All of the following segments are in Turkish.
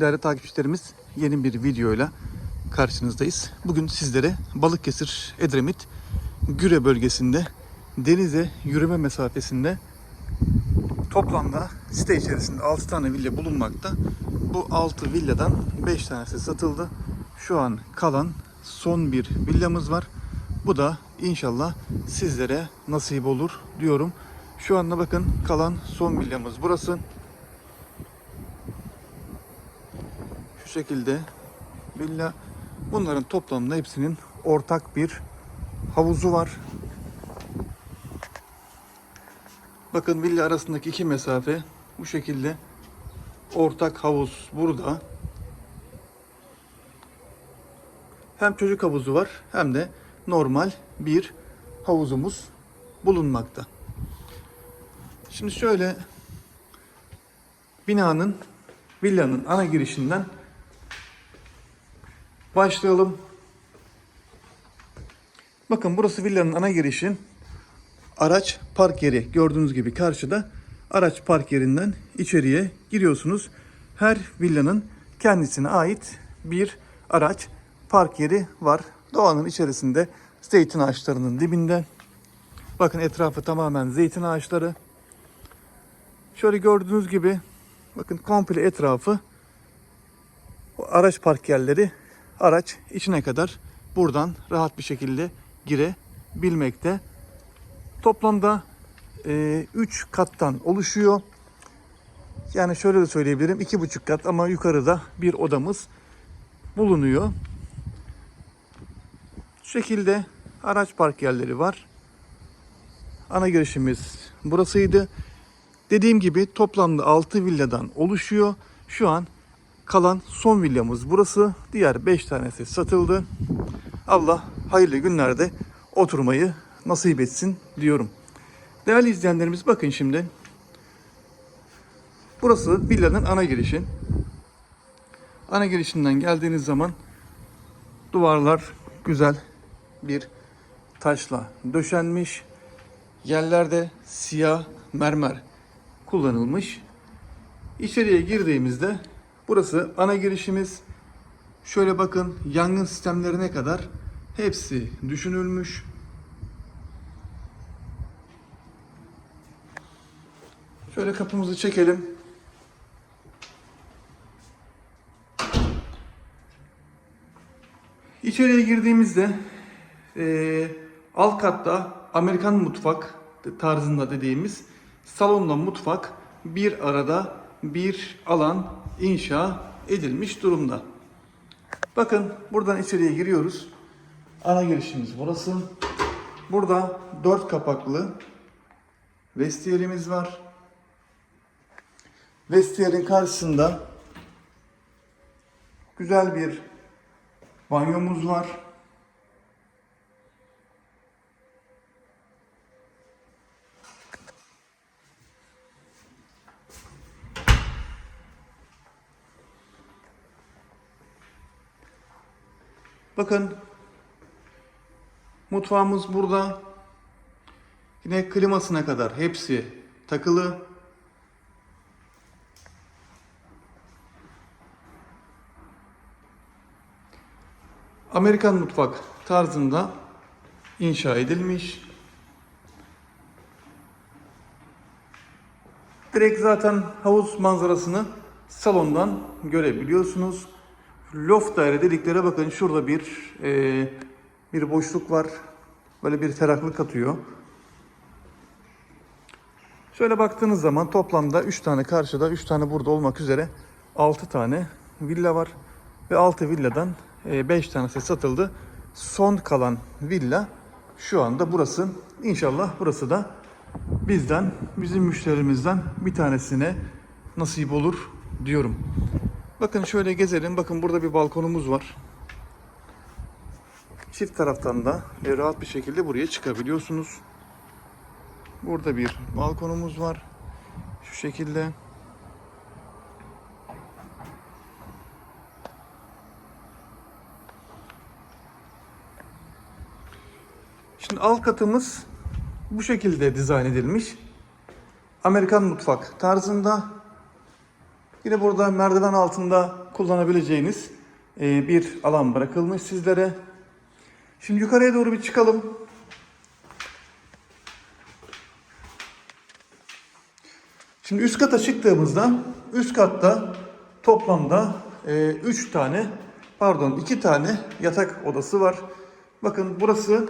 Değerli takipçilerimiz yeni bir videoyla karşınızdayız. Bugün sizlere Balıkesir, Edremit, Güre bölgesinde denize yürüme mesafesinde toplamda site içerisinde 6 tane villa bulunmakta. Bu 6 villadan 5 tanesi satıldı. Şu an kalan son bir villamız var. Bu da inşallah sizlere nasip olur diyorum. Şu anda bakın kalan son villamız burası. Şu şekilde villa. Bunların toplamda hepsinin ortak bir havuzu var. Bakın villa arasındaki iki mesafe bu şekilde. Ortak havuz burada. Hem çocuk havuzu var hem de normal bir havuzumuz bulunmakta. Şimdi şöyle binanın villanın ana girişinden başlayalım. Bakın burası villanın ana girişi. Araç park yeri gördüğünüz gibi karşıda araç park yerinden içeriye giriyorsunuz. Her villanın kendisine ait bir araç park yeri var. Doğanın içerisinde zeytin ağaçlarının dibinde. Bakın etrafı tamamen zeytin ağaçları. Şöyle gördüğünüz gibi bakın komple etrafı araç park yerleri araç içine kadar buradan rahat bir şekilde girebilmekte. Toplamda 3 kattan oluşuyor. Yani şöyle de söyleyebilirim. iki buçuk kat ama yukarıda bir odamız bulunuyor. Şu şekilde araç park yerleri var. Ana girişimiz burasıydı. Dediğim gibi toplamda 6 villadan oluşuyor. Şu an kalan son villamız burası. Diğer 5 tanesi satıldı. Allah hayırlı günlerde oturmayı nasip etsin diyorum. Değerli izleyenlerimiz bakın şimdi. Burası villanın ana girişi. Ana girişinden geldiğiniz zaman duvarlar güzel bir taşla döşenmiş. Yerlerde siyah mermer kullanılmış. İçeriye girdiğimizde burası ana girişimiz. Şöyle bakın yangın sistemlerine kadar hepsi düşünülmüş. Şöyle kapımızı çekelim. İçeriye girdiğimizde eee alt katta Amerikan mutfak tarzında dediğimiz salonla mutfak bir arada bir alan inşa edilmiş durumda. Bakın buradan içeriye giriyoruz. Ana girişimiz burası. Burada dört kapaklı vestiyerimiz var. Vestiyerin karşısında güzel bir banyomuz var. Bakın mutfağımız burada. Yine klimasına kadar hepsi takılı. Amerikan mutfak tarzında inşa edilmiş. Direkt zaten havuz manzarasını salondan görebiliyorsunuz. Loft daire dediklere bakın şurada bir e, bir boşluk var. Böyle bir ferahlık atıyor. Şöyle baktığınız zaman toplamda 3 tane karşıda, 3 tane burada olmak üzere 6 tane villa var. Ve 6 villadan 5 tanesi satıldı. Son kalan villa şu anda burası. İnşallah burası da bizden, bizim müşterimizden bir tanesine nasip olur diyorum. Bakın şöyle gezelim. Bakın burada bir balkonumuz var. Çift taraftan da e, rahat bir şekilde buraya çıkabiliyorsunuz. Burada bir balkonumuz var. Şu şekilde. Şimdi alt katımız bu şekilde dizayn edilmiş. Amerikan mutfak tarzında. Yine burada merdiven altında kullanabileceğiniz e, bir alan bırakılmış sizlere. Şimdi yukarıya doğru bir çıkalım. Şimdi üst kata çıktığımızda üst katta toplamda 3 tane pardon 2 tane yatak odası var. Bakın burası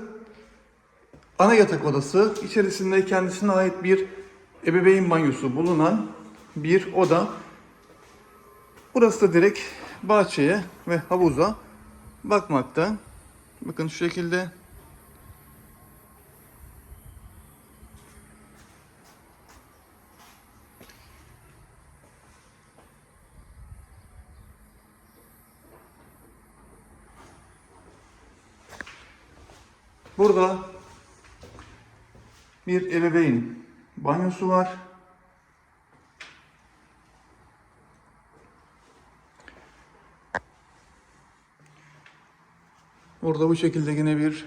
ana yatak odası. İçerisinde kendisine ait bir ebeveyn banyosu bulunan bir oda. Burası da direkt bahçeye ve havuza bakmakta. Bakın şu şekilde Burada bir ebeveyn banyosu var. Burada bu şekilde yine bir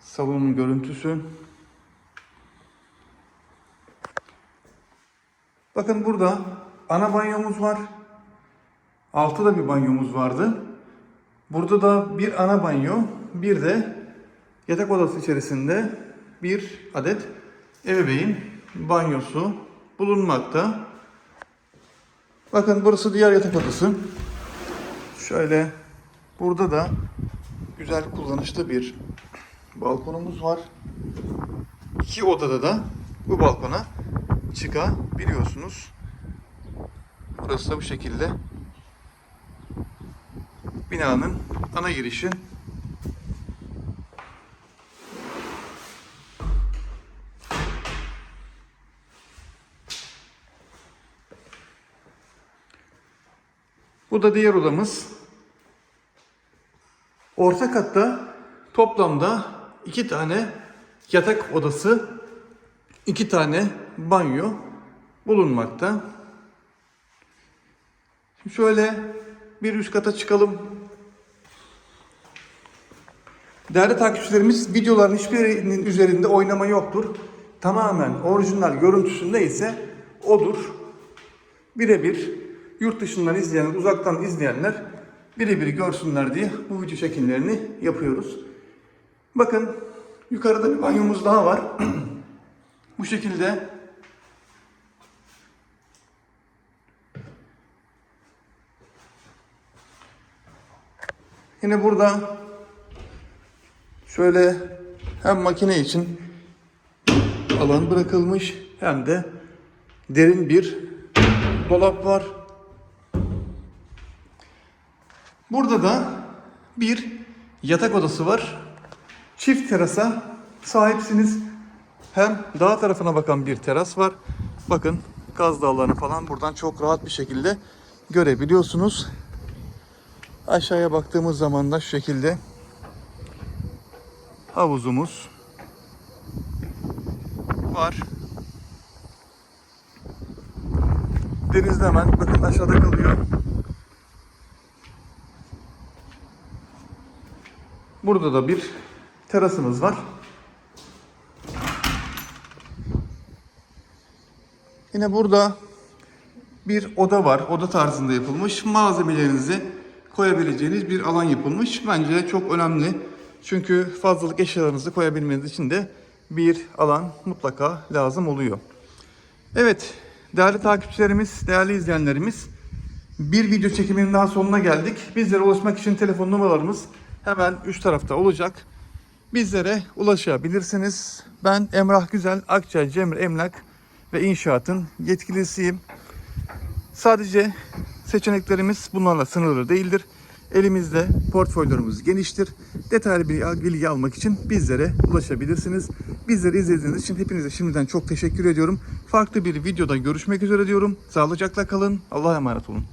salonun görüntüsü. Bakın burada ana banyomuz var. Altta bir banyomuz vardı. Burada da bir ana banyo, bir de yatak odası içerisinde bir adet ebeveyn banyosu bulunmakta. Bakın burası diğer yatak odası. Şöyle burada da güzel kullanışlı bir balkonumuz var. İki odada da bu balkona çıkabiliyorsunuz. Burası da bu şekilde binanın ana girişi. Bu da diğer odamız. Orta katta toplamda iki tane yatak odası, iki tane banyo bulunmakta. Şimdi şöyle bir üst kata çıkalım. Değerli takipçilerimiz videoların hiçbirinin üzerinde oynama yoktur. Tamamen orijinal görüntüsünde ise odur. Birebir yurt dışından izleyen, uzaktan izleyenler birebir görsünler diye bu video çekimlerini yapıyoruz. Bakın yukarıda bir banyomuz daha var. bu şekilde Yine burada şöyle hem makine için alan bırakılmış hem de derin bir dolap var. Burada da bir yatak odası var. Çift terasa sahipsiniz. Hem dağ tarafına bakan bir teras var. Bakın Gaz Dağları'nı falan buradan çok rahat bir şekilde görebiliyorsunuz. Aşağıya baktığımız zaman da şu şekilde havuzumuz var. Deniz de hemen bakın aşağıda kalıyor. Burada da bir terasımız var. Yine burada bir oda var. Oda tarzında yapılmış. Malzemelerinizi koyabileceğiniz bir alan yapılmış. Bence çok önemli. Çünkü fazlalık eşyalarınızı koyabilmeniz için de bir alan mutlaka lazım oluyor. Evet, değerli takipçilerimiz, değerli izleyenlerimiz, bir video çekiminin daha sonuna geldik. Bizlere ulaşmak için telefon numaralarımız hemen üst tarafta olacak. Bizlere ulaşabilirsiniz. Ben Emrah Güzel, Akçay Cemre Emlak ve İnşaat'ın yetkilisiyim. Sadece seçeneklerimiz bunlarla sınırlı değildir. Elimizde portföylerimiz geniştir. Detaylı bir bilgi almak için bizlere ulaşabilirsiniz. Bizleri izlediğiniz için hepinize şimdiden çok teşekkür ediyorum. Farklı bir videoda görüşmek üzere diyorum. Sağlıcakla kalın. Allah'a emanet olun.